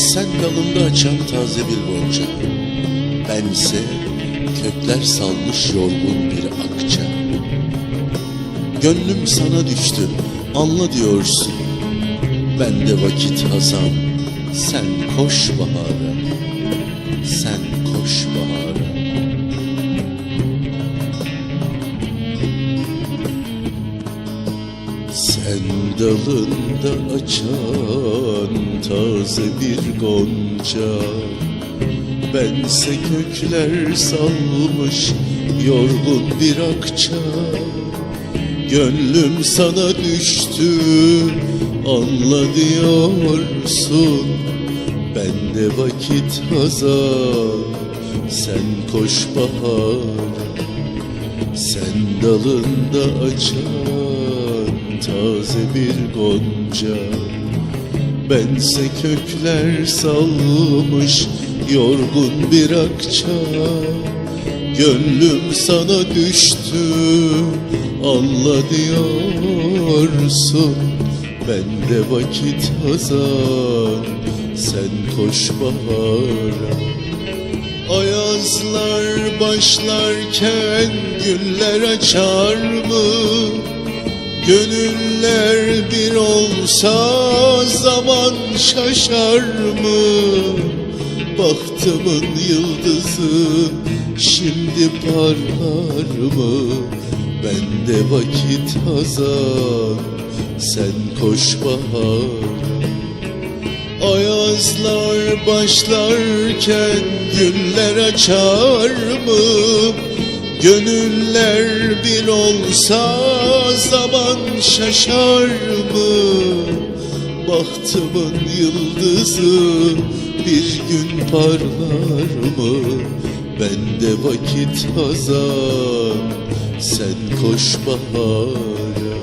Sen dalında açan taze bir gonca Bense kökler salmış yorgun bir akça. Gönlüm sana düştü anla diyorsun. Ben de vakit hazan Sen koş bahara. Sen koş bahara Sen dalında açan taze bir gonca. Bense kökler salmış yorgun bir akça. Gönlüm sana düştü anla diyorsun. Ben de vakit hazan sen koş bahara sen dalında açan taze bir gonca. Bense kökler salmış yorgun bir akça. Gönlüm sana düştü anla diyorsun. Ben de vakit hazan sen koş bahara. Ayazlar başlarken güller açar mı? Gönüller bir olsa zaman şaşar mı? Bahtımın yıldızı şimdi parlar mı? Ben de vakit hazan sen koş bahara Ayazlar başlarken güller açar mı? Gönüller bir olsa zaman şaşar mı? Bahtımın yıldızı bir gün parlar mı? Ben de vakit hazan sen koş bahara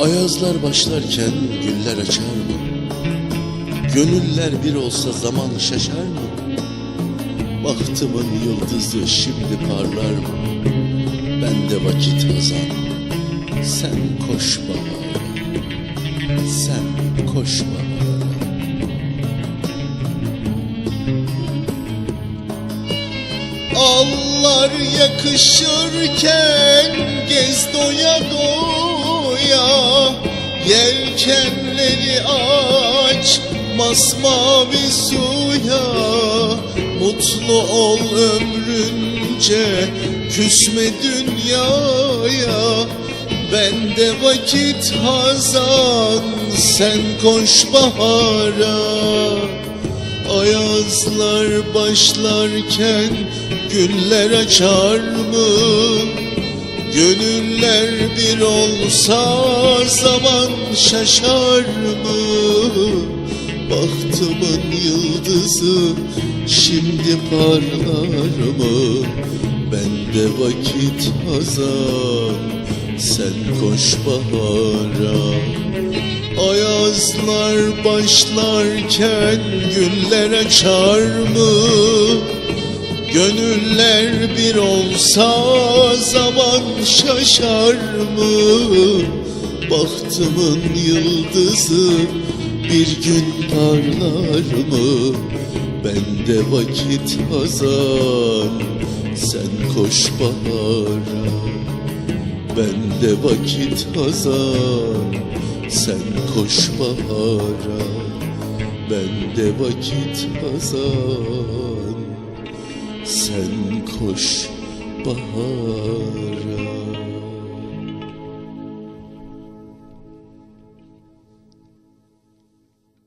Ayazlar başlarken güller açar mı? Gönüller bir olsa zaman şaşar mı? Bahtımın yıldızı şimdi parlar mı? Ben de vakit hazan Sen koş bahara Sen koş bahara Allar yakışırken gez doya doya Yelkenleri aç masmavi suya Mutlu ol ömrünce küsme dünyaya Ben de vakit hazan sen koş bahara Ayazlar başlarken güller açar mı? Gönüller bir olsa zaman şaşar mı? Bahtımın yıldızı şimdi parlar mı? Ben de vakit hazan sen koş bahara Ayazlar başlarken güller açar mı? Gönüller bir olsa zaman şaşar mı? Bahtımın yıldızı bir gün parlar mı? Ben de vakit hazan sen koş bahara. Ben de vakit hazan Sen koş bahara. Ben de vakit hazan Sen koş bahara